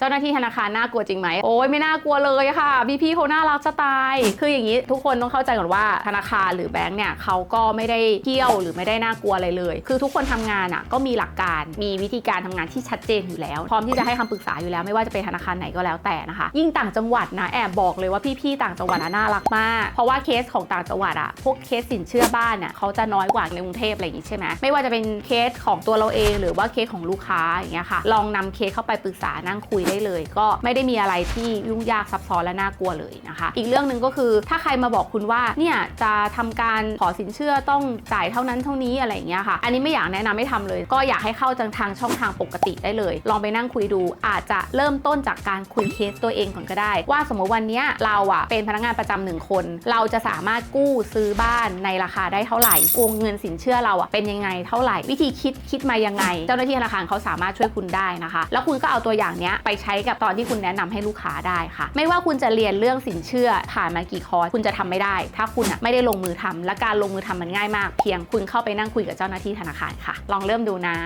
เจ้าหน้าที่ธนาคารน่ากลัวจริงไหม โอ้ยไม่น่ากลัวเลยค่ะ พี่พี่ๆเขาน่ารักจะตาย คืออย่างนี้ทุกคนต้องเข้าใจก่อนว่าธนาคารหรือแบงก์เนี่ยเขาก็ไม่ได้เที่ยวหรือไม่ได้น่ากลัวอะไรเลย คือทุกคนทำงานอะก็มีหลักการ มีวิธีการทำงานที่ชัดเจนอยู่แล้ว พร้อมที่จะให้คำปรึกษาอยู่แล้ว ไม่ว่าจะเป็นธนาคารไหนก็แล้วแต่นะคะ ยิ่งต่างจังหวัดนะแอบบอกเลยว่าพี่ๆต่างจังหวัดน่ารักมาก เพราะว่าเคสของต่างจังหวัดอะพวกเคสสินเชื่อบ้านเนี่ยเขาจะน้อยกว่าในกรุงเทพอะไรอย่างนี้ใช่ไหมไม่ว่าจะเป็นเคสของตัวเราเอง หรือว่าเคสของลูกค้าอย่างเงี้ยค่ะลองนำเคสเข้าไปปรึกษานั่งคุยได้เลย ก็ไม่ได้มีอะไรที่ยุ่งยากซับซ้อนและน่ากลัวเลยนะคะ อีกเรื่องหนึ่งก็คือถ้าใครมาบอกคุณว่าเนี่ยจะทำการขอสินเชื่อต้องจ่ายเท่านั้นเท่านี้อะไรอย่างเงี้ยค่ะ อันนี้ไม่อยากแนะนำให้ทำเลย ก็อยากให้เข้าทางช่องทางปกติได้เลย ลองไปนั่งคุยดู อาจจะเริ่มต้นจากการคุยเคสตัวเองก่อนก็ได้ ว่าสมมติวันเนี้ยเราอะเป็นพนักงานประจำหนึ่งคน เราจะสามารถกู้ซื้อบ้านในราคาได้เท่าไหร่วงเงินสินเชื่อเราอะเป็นยังไงเท่าไหร่ วิธีคิดคิดมายังไง เจ้าหน้าที่ธนาคารเขาสามารถช่วยคุณได้นะคะ แล้วคุณก็เอาตัวอย่างเนี้ยไปใช้กับตอนที่คุณแนะนำให้ลูกค้าได้ค่ะ ไม่ว่าคุณจะเรียนเรื่องสินเชื่อผ่านมากี่คอร์สคุณจะทำไม่ได้ ถ้าคุณอะไม่ได้ลงมือทำและการลงมือทำมันง่ายมาก เพียงคุณเข้าไปนั่งคุยกับเจ้าหน้าที่ธนาคารค่ะ ลองเริ่มดูนะ